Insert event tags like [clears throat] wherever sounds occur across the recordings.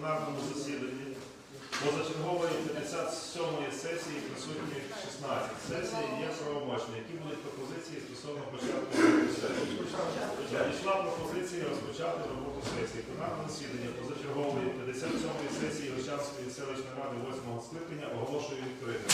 пленарному засіданні позачергової 57-ї сесії присутні 16. Сесія є правомочні. Які будуть пропозиції стосовно початку сесії? Надійшла пропозиція розпочати роботу сесії. Пленарне засідання позачергової 57-ї сесії Личанської селищної ради 8-го скликання оголошую відкритим.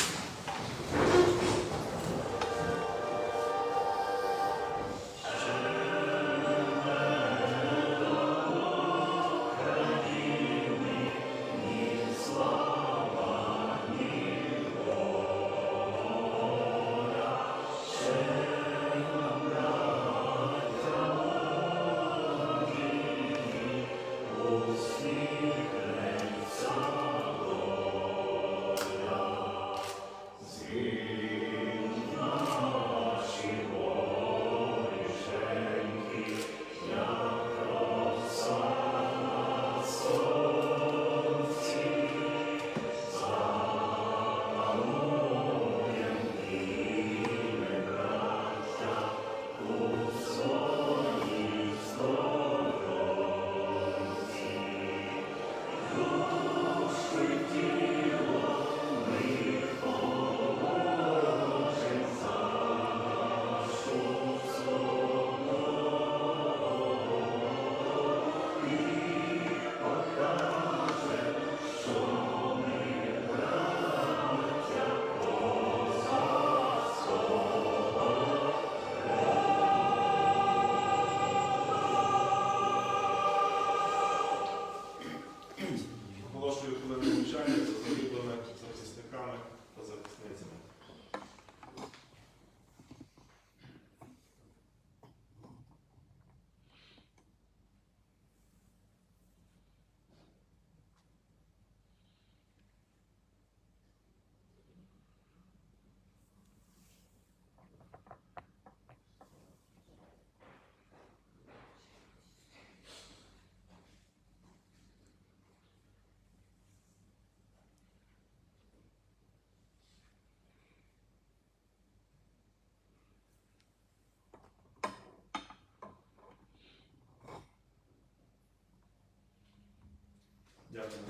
Дякую.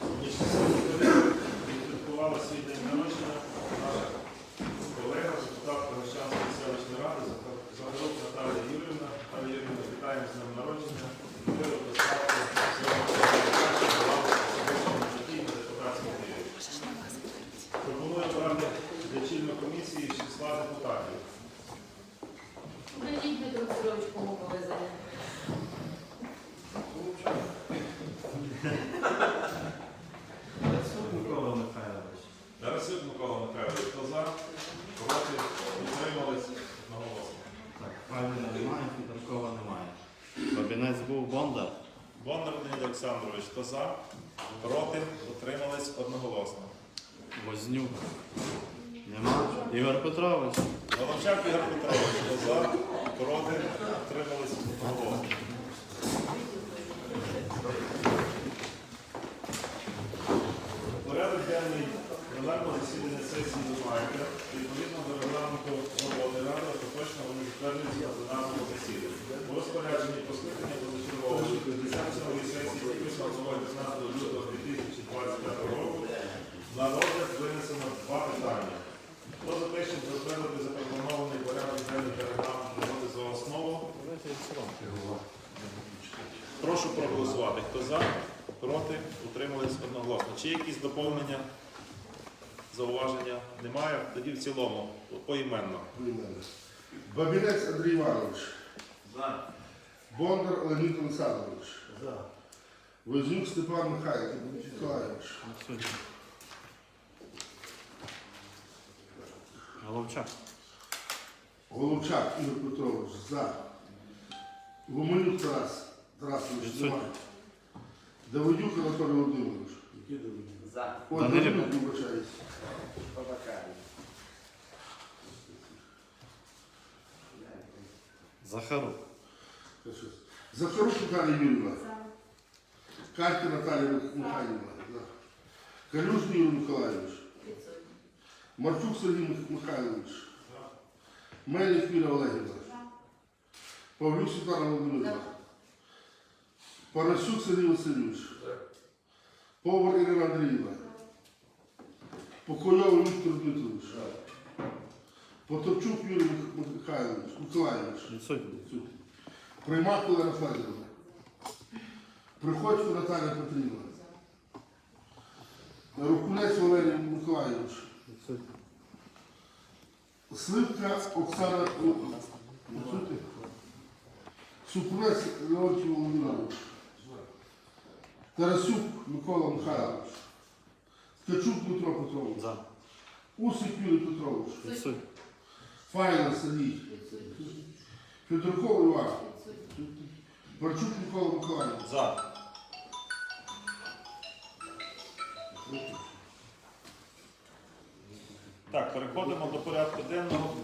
Сьогоднішня сесія відсвяткувала свій день народження наша колега, депутатка Гощанської селищної ради, Загород Наталія Юрівна. Наталія Юрівна, вітаємо з днем народження. Миру, достатку, всього найкращого вам в особистому житті і на депутатській дії. Пропоную обрати лічильну комісії з числа депутатів. Прийдіть Дмитро Петрович, кому повезе. Микола Михайлович. Тарасюк Микола Михайлович, хто за? Проти? Утримались? Одноголосно. Так, Павліна немає, Федоркова немає. Бабінець був Бондар. Бондар Леонід Олександрович, хто за? Проти? Утримались? Одноголосно. Вознюк. Нема. Ігор Петрович. Головчак Ігор Петрович, хто за? Проти? Утримались? Одноголосно. Порядок денний пленарного засідання сесії маєте. Відповідно до регламенту роботи ради, остаточно вони затверджуються на пленарному засіданні. У розпорядженні по скликання позачергової 57-ї сесії підписаного 15 лютого 2025 року на розгляд винесено два питання. Хто за те, щоб затвердити запропонований порядок денний та регламент роботи за основу? Прошу проголосувати. Хто за? Проти? Утримались одноголосно. Чи є якісь доповнення, зауваження? Немає. Тоді в цілому, поіменно. Бабінець Андрій Іванович. За. Бондар Леонід Олександрович. Вознюк Степан Михайлович Миколаївич. Головчак. Головчак Ігор Петрович. За. Гуменюк Тарас. Тарасович. Немає. Давидюк Анатолій Володимирович. За. Ой. Давидюк, вибачаюсь. Бабакарі. Захарук. Щось. Захарук Наталія Юрівна. Катя Наталія Михайлівна. За. Калюжний Юрій Миколаївич. Марчук Сергій Мих- Михайлович. Мельник Віра Олегівна. Павлюк Світлана Володимирівна. Парасюк Сергій Васильович. Повар Ірина Андріївна. Покойовий Віктор Дмитрович. Потопчук Юрій Мих- Михайлович, Миколаївич. Приймак Олена Федоровна. Приходько Наталія Петрівна. Рухунець Валерій Миколаївич. Сливка Оксана. Супрунець Леонтій Володимирович. Тарасюк Микола Михайлович. Ткачук Дмитро Петрович. Усик Юрій Петрович. Файна Сергій. Федорков Іван. Барчук Микола Миколаївич. За. Так, переходимо до порядку денного.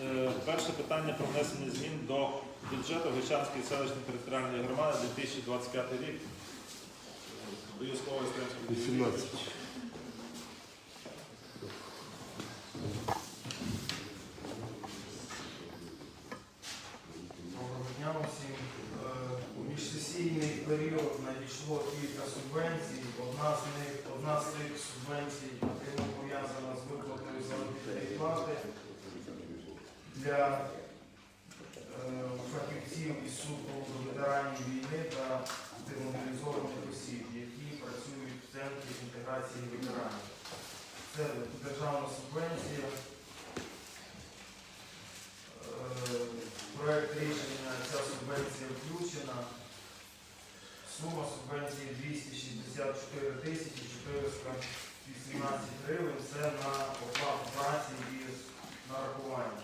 Е, Перше питання про внесення змін до бюджету Гощанської селищної територіальної громади 2025 рік. Даю слово Істринському. 18. Доброго дня усім. Е, У міжсесійний період надійшло кілька субвенцій. Одна з них, одна з цих субвенцій напряму пов'язана з виплатою заробітної плати для е, фахівців із супроводу ветеранів війни та демобілізованих осіб, які працюють в центрі інтеграції ветеранів. Це державна субвенція. Е, Проект рішення ця субвенція включена. Сума субвенції 264 тисячі 418 гривень. Це на оплату праці і нарахування.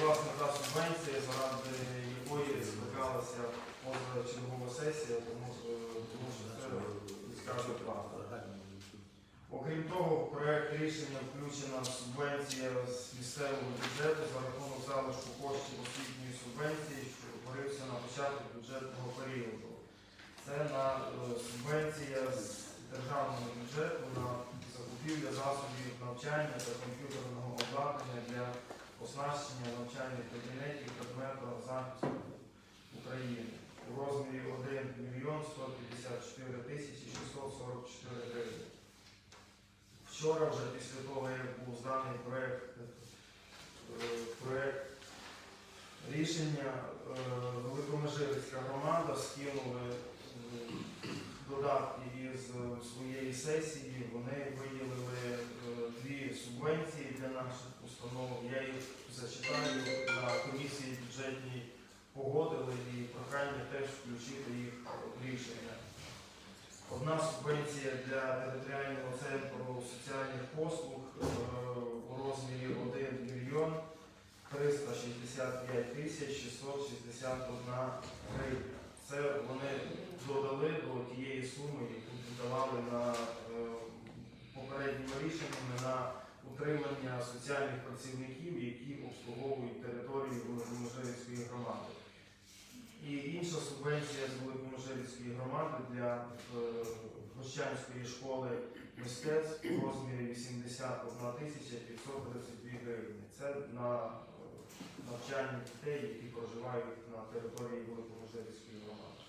Власне, та субвенція, заради якої скликалася позачергова сесія, тому, е, що це міська зарплата. Окрім того, в проект рішення включена субвенція з місцевого бюджету за рахунок залишку коштів освітньої субвенції, що утворився на початку бюджетного періоду. Це на е, субвенція з державного бюджету на закупівлю засобів навчання та комп'ютерного обладнання для оснащення навчальних кабінетів предмету захисту України у розмірі 1 мільйон 154 тисячі 644 гривень. Вчора, вже після того, як був зданий проект, е, проект рішення, е, Великомежирська громада скинули е, додатки із своєї сесії. Вони виділили дві субвенції для наших установ. Я їх зачитаю на комісії бюджетній погодили і прохання теж включити їх в рішення. Одна субвенція для територіального центру соціальних послуг е, у розмірі 1 мільйон 365 тисяч 661 гривня. Це вони додали до тієї суми, яку давали на е, попередніми рішеннями на утримання соціальних працівників, які обслуговують територію Великомежирської громади. І інша субвенція з Великомежирської громади для е, Гощанської школи мистецтв у розмірі 81 тисяча 532 гривні. Це на е, навчання дітей, які проживають на території Великомежирської громади.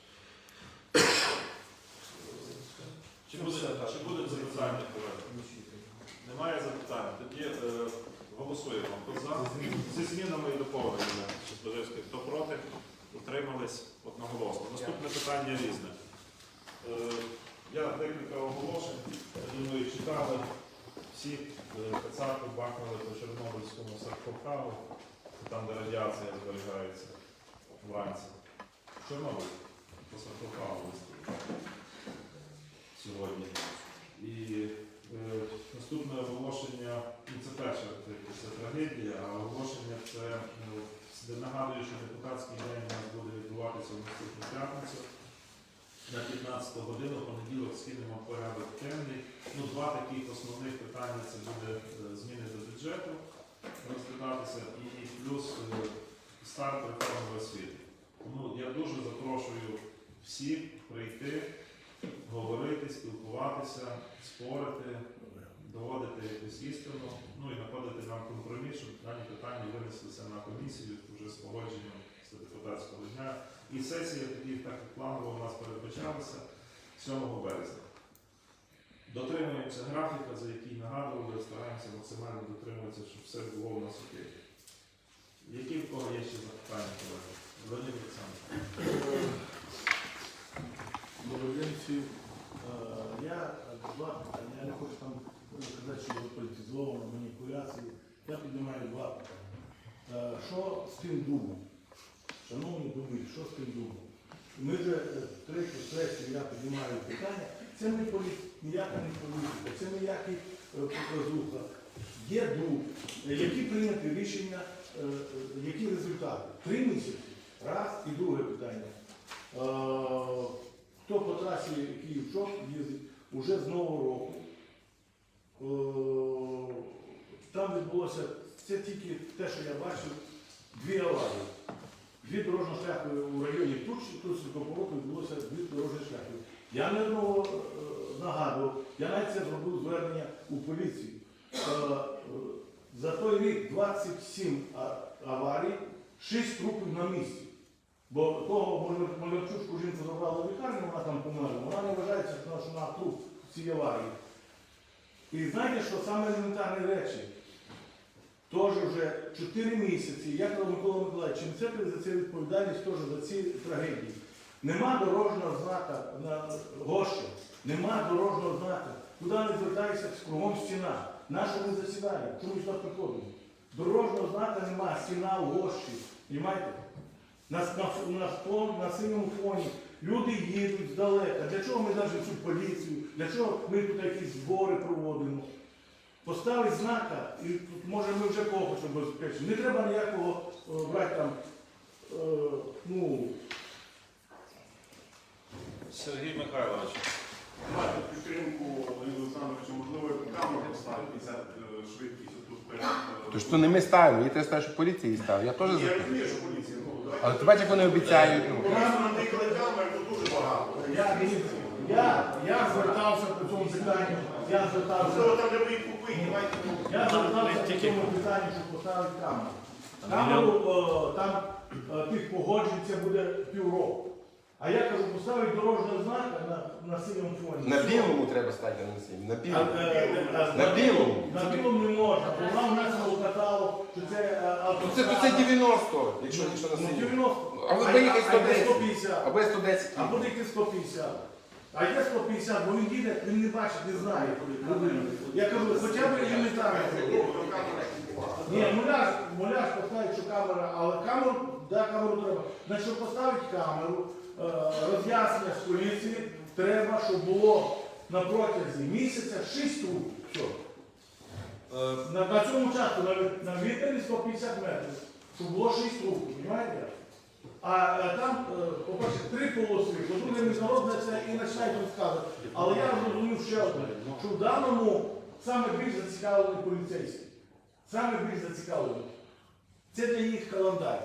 Чи буде, чи будуть запитання, колеги? Немає запитань. Тоді е, голосуємо. Хто за? Зі змінами і доповненнями. Хто проти? Утримались одноголосно. Наступне питання різне. Е, я декілька оголошень. Думаю, читали всі е, кацапи бахали по Чорнобильському саркофагу, там, де радіація зберігається вранці. Чорнобиль по саркофагу сьогодні. І е, наступне оголошення, ну це перша це, трагедія, а оголошення це де нагадую, що депутатський день у нас буде відбуватися в наступну п'ятницю. На 15 годину понеділок скинемо порядок денний. Ну, два таких основних питання це буде е, зміни до бюджету розглядатися і плюс е, старт реформи освіти. Тому я дуже запрошую всіх прийти говорити, спілкуватися, спорити, доводити якусь істину, ну і знаходити нам компроміс, щоб дані питання винеслися на комісію вже з погодженням з депутатського дня. І сесія тоді, так планово у нас передбачалася 7 березня. Дотримуємося графіка, за який нагадували, стараємося максимально дотримуватися, щоб все було у нас окей. Які в кого є ще запитання, колеги? Леонід Олександрович. Добрий день. Е, Я два питання. Я не хочу там казати, політизовано, маніпуляції. Я піднімаю два питання. Е, Що з тим дубом? Шановні дуби, що з тим дубом? Ми вже е, третю сесію я піднімаю питання. Це не полі... ніяка не політика, це ніякий е, показуха. Є е, які прийняті рішення, які результати? Три місяці. Раз і друге питання. Хто по трасі Київ-Чоп їздить уже з Нового року. Е, Там відбулося, це тільки те, що я бачив, дві аварії. Дві дорожні шляхи у районі Тучі, тут повороту відбулося дві дорожні шляхи. Я не е, нагадував, я навіть це зробив звернення у поліцію. Е, За той рік 27 аварій, 6 трупів на місці. Бо того Малярчушку жінку забрали в лікарню, вона там померла, вона не вважається, що вона труп в цій аварії. І знаєте, що саме елементарні речі, теж вже 4 місяці, я кажу Микола Миколаївич, чи несете за це відповідальність теж за ці трагедії. Нема дорожнього знака на гощі, нема дорожнього знака. Куди не звертаєшся, кругом стіна. Нащо ми засідаємо? Чому сюди приходимо? Дорожнього знака нема, стіна в гощі. Понимаєте? На, на, на, фон, на синьому фоні. Люди їдуть здалека. Для чого ми навіть цю поліцію? Для чого ми тут якісь збори проводимо? Поставить знака, і тут, може ми вже когось обезпечимо. Не треба ніякого е, брати там, е, ну, Сергій Михайлович. Мати підтримку Олександровича, можливо, камеру поставити 50 е, швидкість тут перед. е, То ж не ми ставимо, треба сказати, що поліція її ставить. Я теж Я за. розумію, що поліція, ну, давайте. Але ти бачиш, як вони обіцяють. Ну наникли камер, тут дуже багато. Я, я, я звертався по цьому питанню, я звертався. Там, ви Я звертався по цьому питанню, щоб поставити камеру. Камеру о, там е, тих погоджень це буде півроку. А я кажу, поставити дорожнього знака на, на синьому фоні. На білому треба стати на сім. На А, білому. е, е, На білому. На білому не можна, бо вона внесена у каталог, що це е, Ну це, це 90, якщо, якщо на Ну, синьому. 90. А ви поїхали 110. 150. Або 110. Або тільки 150. А є 150, бо він їде, він не бачить, не знає. Я кажу, хоча б елементарно. Ні, муляж, муляж поставить, що камера, але камеру, да, камеру треба. Значить, щоб поставити камеру, е, роз'яснення з поліції, треба, щоб було на протязі місяця 6 труб. Все. На, на цьому участку, на, на відстані 150 метрів, щоб було 6 труб, розумієте? А е, там, е, по-перше, три полоси, по-друге, міжнародне це і починають розказувати. Але я зрозумів ще одне, що в даному саме більш зацікавлений поліцейський. Саме більш зацікавлений. Це для їх календар.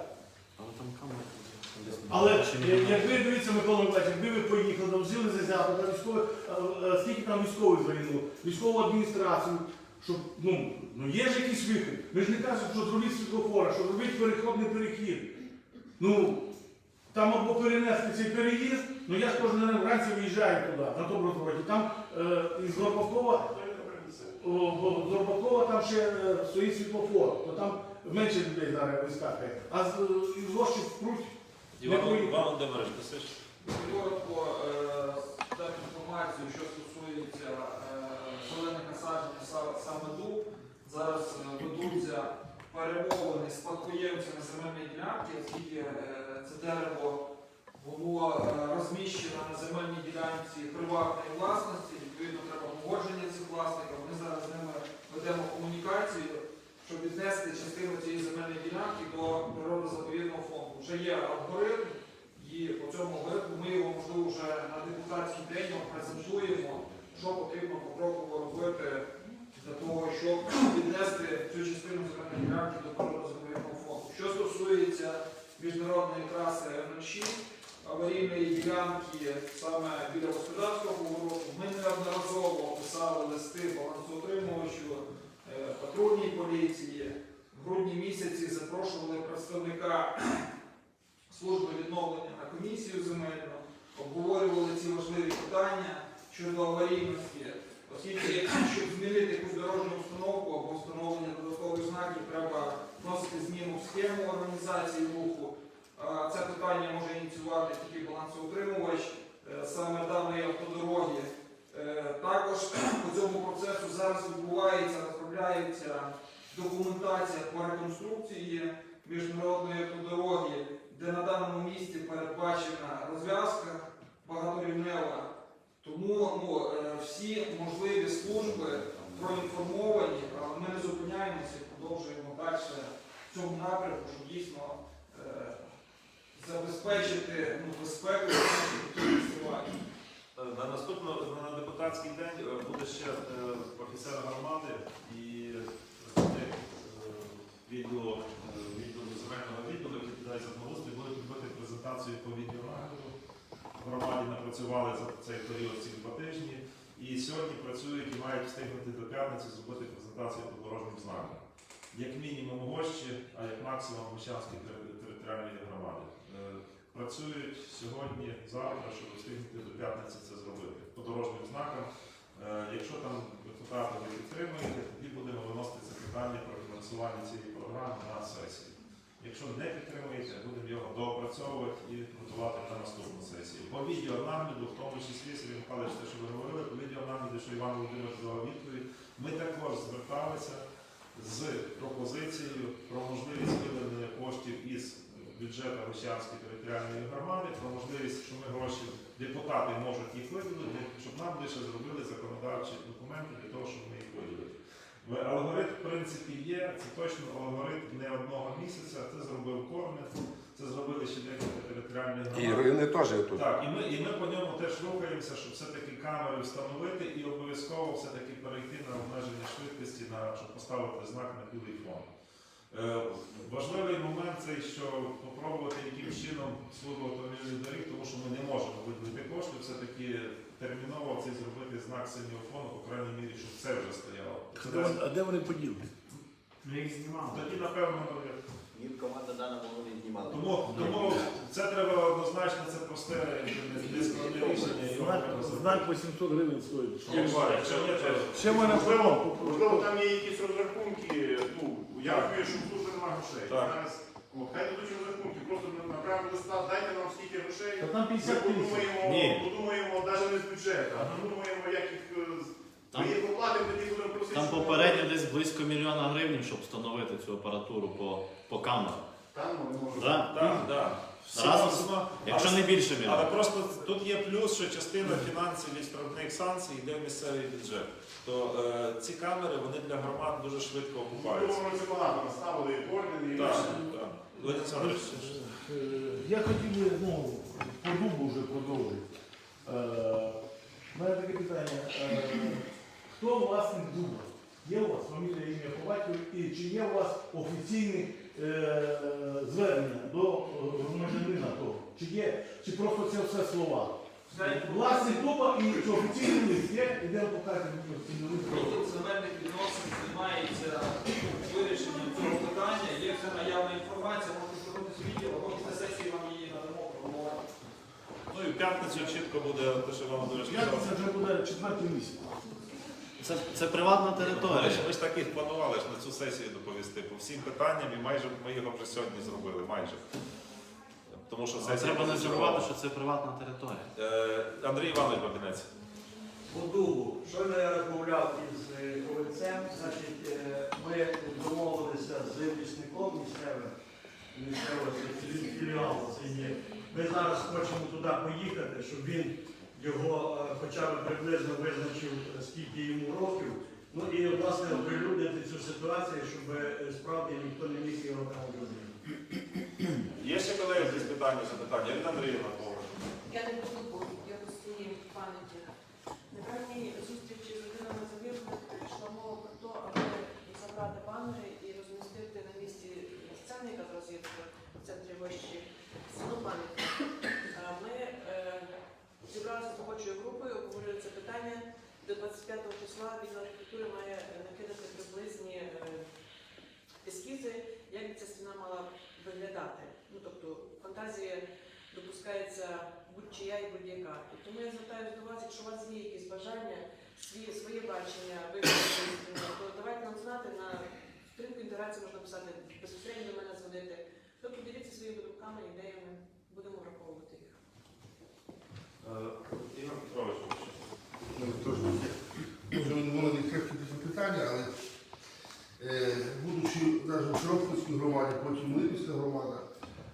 Але я- якби дивіться, Микола Миколаївич, якби ви поїхали, там взяли зазяти, там військові, е, е, скільки там військових загинуло, військову адміністрацію, щоб, ну, ну є ж якийсь вихід. Ми ж не кажемо, що зробіть світлофора, що зробіть переходний перехід. Ну, там або перенести цей переїзд, ну я ж кожен день вранці виїжджаю туди, на Добротвороті. Там е, із Горбакова, о, о, з Горбакова там ще е, стоїть світлофор, то там менше людей зараз вискакує. А з, е, із Лощі в Круть не поїхали. Володимирович, писиш? Коротко е, дати інформацію, що стосується е, зелених насаджень са- саме дуб. Зараз е, ведуться перемовини з спадкоємцями земельної ділянки, оскільки е, це дерево було е, розміщено на земельній ділянці приватної власності, відповідно треба погодження цих власників. Ми зараз з ними ведемо комунікацію, щоб віднести частину цієї земельної ділянки до природозаповідного фонду. Вже є алгоритм. І по цьому випадку ми його можливо вже на депутатський день презентуємо, що потрібно покроково робити для того, щоб віднести цю частину земельної ділянки до природозаповідного фонду. Що стосується міжнародної траси М6, аварійної ділянки саме біля господарського повороту, ми неодноразово писали листи балансоутримувачу, е, патрульній поліції. В грудні місяці запрошували представника служби відновлення на комісію земельну, обговорювали ці важливі питання щодо аварійності, оскільки щоб змінити якусь дорожню установку або встановлення додаткових знаків, треба вносити зміну в схему організації руху. Це питання може ініціювати тільки балансоутримувач е, саме даної автодороги. Е, Також [clears throat] по цьому процесу зараз відбувається, розробляється документація по реконструкції міжнародної автодороги, де на даному місці передбачена розв'язка багаторівнева. Тому ну, е, всі можливі служби проінформовані, ми не зупиняємося і продовжуємо далі в цьому напрямку, щоб дійсно е, забезпечити ну, безпеку користування. Е, На наступну на депутатський день буде ще офіцер громади і представник відділу відділу земельного відділу, який за благоустрій, будуть робити презентацію по відеонагляду. Напрацювали за цей період ці два тижні. І сьогодні працюють і мають встигнути до п'ятниці зробити презентацію по дорожнім знакам. Як мінімум гощі, а як максимум Мощанської тери- територіальної громади. Е, Працюють сьогодні, завтра, щоб встигнути до п'ятниці це зробити. По дорожнім знакам. Е, Якщо там депутати ви підтримуєте, тоді будемо виносити це питання про фінансування цієї програми на сесію. Якщо не підтримуєте, будемо його доопрацьовувати і готувати на наступну сесію. По відеонагляду, в тому числі Сергій Михайлович, те, що ви говорили, по відеонагляду, що Іван Володимирович дав відповідь, ми також зверталися з пропозицією про можливість виділення коштів із бюджету Гощанської територіальної громади, про можливість, що ми гроші депутати можуть їх виділити, щоб нам лише зробили законодавчі документи для того, щоб ми їх Алгоритм, в принципі, є. Це точно алгоритм не одного місяця. Це зробив Корнет, це зробили ще декілька територіальних І громад. теж тут. Так, і ми, і ми по ньому теж рухаємося, щоб все-таки камери встановити і обов'язково все-таки перейти на обмеження швидкості, на, щоб поставити знак на білий фон. Е, важливий момент цей, що попробувати яким чином службу автомобільних доріг, тому що ми не можемо виділити кошти, все-таки терміново цей зробити знак синього фону, по крайній мірі, щоб це вже стояло. Це Де вони- А де вони поділи? Ми їх знімали. тоді, напевно, Їм команда дана було не знімала. тому, тому це треба однозначно, це просте, не- не складне рішення. і його Знак, треба зробити. 800 гривень стоїть. Ні, то Ще мене Можливо, можливо, там є якісь розрахунки, ну, я що в служби немає грошей. Так. Зараз, о, хай дадуть розрахунки, просто направимо листа, дайте нам скільки грошей. Та там Ми 50 тисяч. подумаємо, Ні. подумаємо навіть не з бюджету, а подумаємо, як їх е, з- Там- ми їх оплатимо, тоді будемо просити. Там щоб- попередньо десь близько мільйона гривень, щоб встановити цю апаратуру по, по камерам. Там ми можемо. Да? Так, так. Разом, Всіма- якщо але- не більше Але мільйона. просто тут є плюс, що частина фінансів від штрафних санкцій йде в місцевий бюджет. То е, ці камери вони для громад дуже швидко Ну, окупаються. ми це багато наставили, і і Так, так. Леонід Олександрович, Е, Я хотів би ну, по дубу вже продовжити. Е, У мене таке питання. Е, Хто власник дуба? Є у вас фамілія, ім'я по батькові? І чи є у вас офіційне е, звернення до е, громадянина того? Чи є, чи просто це все слова? Власник дуба і офіційний лист є? Ідемо покажемо офіційний лист. Відділ земельних відносин займається вирішенням цього питання. Є вся наявна інформація, можете звернутися відділ, або після сесії вам її надамо проговоримо. ну і в п'ятницю чітко буде те, що вам дуже Я це вже буде четвертий місяць. Це, це приватна Ми територія. ж, ми ж так і планували ж на цю сесію доповісти по всім питанням, і майже ми його вже сьогодні зробили. Майже. Тому що сесія треба не забувати, що це приватна територія. Е, Андрій Іванович Бабінець. По дубу. Щойно я розмовляв із е, ковальцем, значить, е, ми домовилися з лісником місцевим, місцевого філі- філіалу це є. Ми зараз хочемо туди поїхати, щоб він його е, хоча б приблизно визначив, е, скільки йому років. Ну і власне оприлюднити цю ситуацію, щоб е, справді ніхто не міг його там зробити. Є ще колеги якісь питання, запитання? Ірина Андріївна, слово. Я не буду, бо я по своїй пам'яті. На певній зустрічі з людинами завірних йшла мова про те, аби забрати банери і розмістити на місці сцени, яка зараз є в центрі вищі, пам'ятник. Е, Ми е, зібралися з робочою групою, обговорювали це питання. До 25 числа відділ архітектури має накидати приблизні е, ескізи, як ця стіна мала виглядати. Фантазія відрізняється будь-чия і будь-яка. І тому я звертаюся до вас, якщо у вас є якісь бажання, свої, своє бачення, виключення, то давайте нам знати на сторінку інтеграції можна писати безпосередньо до мене дзвонити. Ви поділіться своїми думками, ідеями, будемо враховувати їх. Е, Петрович, прошу. Ну, у мене відкрити запитання, але е, будучи навіть в Широківській громаді, потім Липівська громада,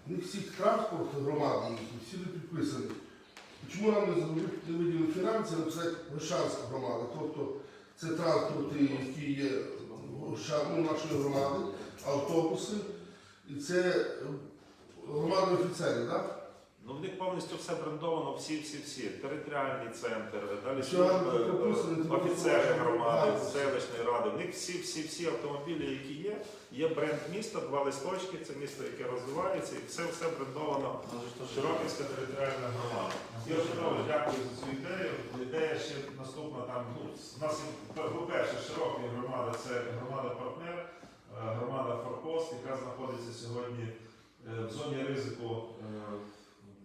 не всі транспорт громади їхні, всі не підписані. Чому нам не виділили фінанси, написати Вишанська громада? Тобто це транспорти, які є у ну, нашої громади, автобуси, і це е, громада офіцерів, так? Ну, в них повністю все брендовано, всі, всі, всі. Територіальний центр, далі служби, прописано, е, це офіцери громади, селищної ради. В них всі, всі, всі автомобілі, які є, є бренд міста, два листочки, це місто, яке розвивається, і все, все брендовано. Широківська територіальна громада. Ігор Петрович, дякую за цю ідею. Ідея ще наступна там. Ну, у нас є, по-перше, широка громада, це громада-партнер, е, громада Форпост, яка знаходиться сьогодні е, в зоні ризику.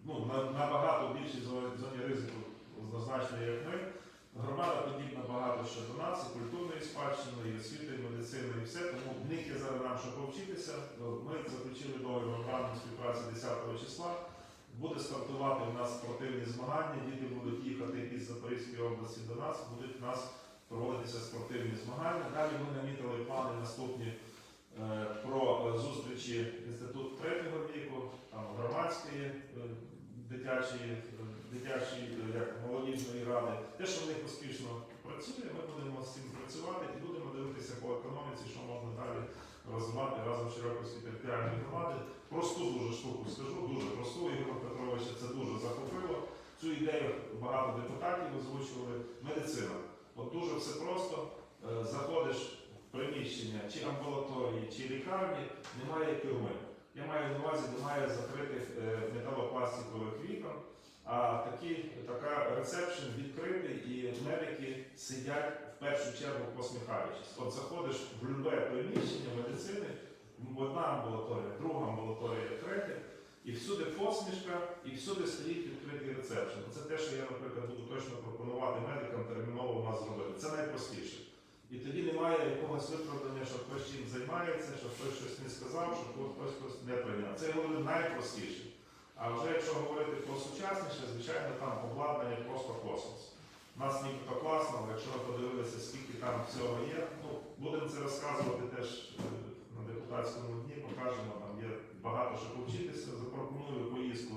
Е, Ну, набагато більшій зоні ризику однозначно, як ми. Громада подібна багато що до нас, і культурної спадщини, і освіти, і медицини, і все. Тому в них є зараз нам що повчитися. Ми заключили договір меморандум співпраці 10 числа. Буде стартувати у нас спортивні змагання. Діти будуть їхати із Запорізької області до нас, будуть у нас проводитися спортивні змагання. Далі ми намітили плани наступні е, про е, зустрічі інститут третього віку, там громадської е, дитячої, е, дитячої як, молодіжної ради. Те, що в них успішно працює, ми будемо з цим працювати і будемо дивитися по економіці, що можна далі розвивати разом з Широківської територіальної громади. Просту дуже штуку скажу, дуже просту. Ігор Петровича це дуже захопило. Цю ідею багато депутатів озвучували. Медицина. От дуже все просто. Е, Заходиш в приміщення чи амбулаторії, чи лікарні, немає тюрми. Я маю на увазі, немає закритих е, металопластикових вікон, а такі, така ресепшн відкритий і медики сидять в першу чергу посміхаючись. От заходиш в любе приміщення медицини, одна амбулаторія, друга амбулаторія, третя, і всюди посмішка, і всюди стоїть відкритий ресепшн. Це те, що я, наприклад, буду точно пропонувати медикам терміново у нас зробити. Це найпростіше. І тоді немає якогось виправдання, що хтось чим займається, що хтось щось не сказав, що хтось хтось не прийняв. Це я найпростіше. А вже якщо говорити про сучасніше, звичайно, там обладнання просто космос. У нас нібито класно, але якщо ви подивилися, скільки там всього є, ну, будемо це розказувати теж е, на депутатському дні, покажемо, там є багато що повчитися. Запропоную поїздку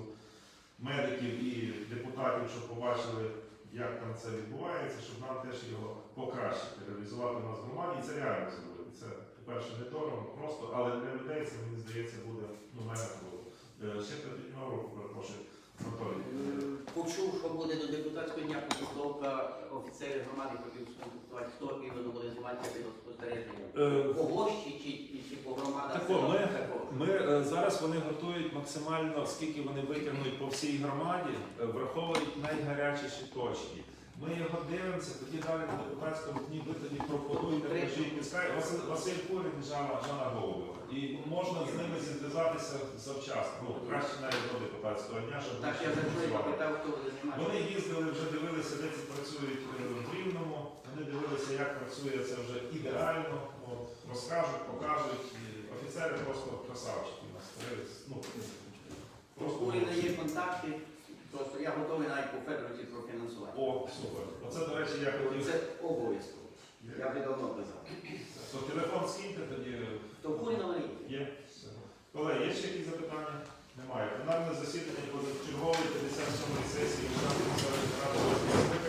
медиків і депутатів, щоб побачили, як там це відбувається, щоб нам теж його покращити, реалізувати у нас в громаді. І це реально зробити. Це, по-перше, не дорого, просто, але для людей це, мені здається, буде ну, мега круто. Е, Ще третього року, перепрошую, Анатолій. Почув, що буде до депутатського дня підготовка офіцерів громади, хотів сконтактувати, хто іменно буде займатися. Е, По площі чи, чи, чи по громадах? Так ми, ми е, зараз вони готують максимально, скільки вони витягнуть по всій громаді, е, враховують найгарячіші точки. Ми його дивимося, тоді далі на депутатському дні ви тоді пропонуєте, кажіть, пускай Василь, Василь Курін і Жанна, Жанна Голубова. І можна з ними зв'язатися завчасно. Ну, краще навіть до депутатського дня, щоб Так, я вони за що я працювали. питав, хто буде Вони їздили, вже дивилися, де ці працюють е, в Рівному. Вони дивилися, як працює це вже ідеально. От, розкажуть, покажуть. І офіцери просто красавчики у нас. Е, Ну, просто Куріна є контакти, просто я готовий навіть по Федоровці профінансувати. О, супер. Оце, до речі, я хотів. Це обов'язково. Я би давно казав. То телефон скиньте тоді. То Куріна на є. Є. Все. Колеги, є ще якісь запитання? Немає. Пленарне засідання позачергової 57 сесії Державної